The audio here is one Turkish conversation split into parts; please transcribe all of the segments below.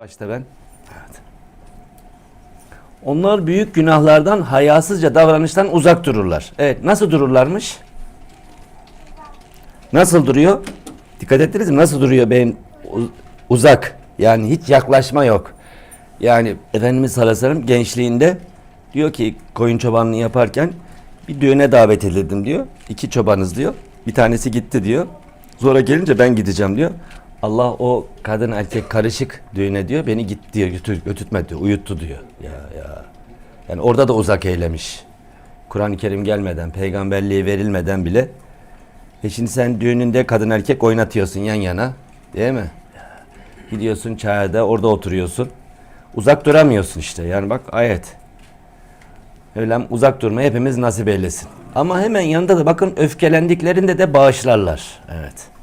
Başta ben. Evet. Onlar büyük günahlardan hayasızca davranıştan uzak dururlar. Evet nasıl dururlarmış? Nasıl duruyor? Dikkat ettiniz mi? Nasıl duruyor benim uzak? Yani hiç yaklaşma yok. Yani Efendimiz sallallahu aleyhi ve gençliğinde diyor ki koyun çobanlığı yaparken bir düğüne davet edildim diyor. İki çobanız diyor. Bir tanesi gitti diyor. Sonra gelince ben gideceğim diyor. Allah o kadın erkek karışık düğüne diyor. Beni git diyor götür, götürtme diyor. Uyuttu diyor. Ya ya. Yani orada da uzak eylemiş. Kur'an-ı Kerim gelmeden, peygamberliği verilmeden bile. E şimdi sen düğününde kadın erkek oynatıyorsun yan yana. Değil mi? Gidiyorsun çayda orada oturuyorsun. Uzak duramıyorsun işte. Yani bak ayet. Öyle uzak durmayı hepimiz nasip eylesin. Ama hemen yanında da bakın öfkelendiklerinde de bağışlarlar. Evet.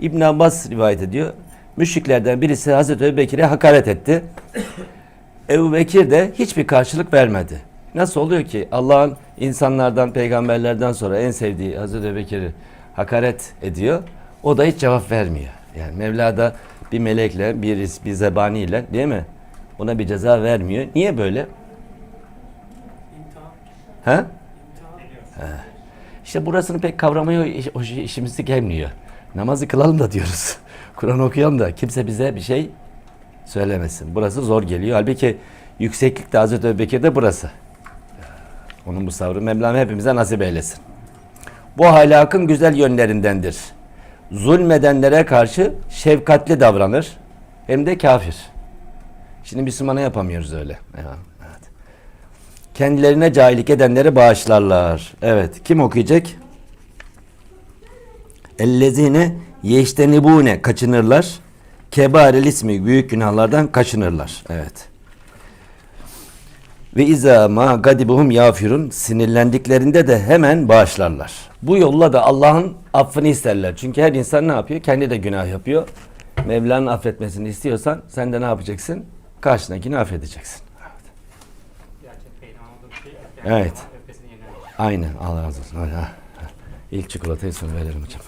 İbn Abbas rivayet ediyor. Müşriklerden birisi Hazreti Ebubekir'e hakaret etti. Ebu Bekir de hiçbir karşılık vermedi. Nasıl oluyor ki Allah'ın insanlardan, peygamberlerden sonra en sevdiği Hazreti Ebubekir'i hakaret ediyor. O da hiç cevap vermiyor. Yani Mevla da bir melekle, bir, bir zebaniyle değil mi? Ona bir ceza vermiyor. Niye böyle? Ha? Ha. İşte burasını pek kavramaya işimizi gelmiyor. Namazı kılalım da diyoruz. Kur'an okuyalım da kimse bize bir şey söylemesin. Burası zor geliyor. Halbuki yükseklik de Hazreti Ebubekir'de burası. Onun bu sabrı Mevlam hepimize nasip eylesin. Bu ahlakın güzel yönlerindendir. Zulmedenlere karşı şefkatli davranır. Hem de kafir. Şimdi Müslümana yapamıyoruz öyle. Evet. Kendilerine cahillik edenleri bağışlarlar. Evet. Kim okuyacak? Ellezine yeştenibune kaçınırlar. Kebarel ismi büyük günahlardan kaçınırlar. Evet. Ve izâ ma gadibuhum yafirun sinirlendiklerinde de hemen bağışlarlar. Bu yolla da Allah'ın affını isterler. Çünkü her insan ne yapıyor? Kendi de günah yapıyor. Mevla'nın affetmesini istiyorsan sen de ne yapacaksın? Karşındakini affedeceksin. Bir şey. Evet. Aynen. Allah razı olsun. Ha. İlk çikolatayı sonra verelim hocam.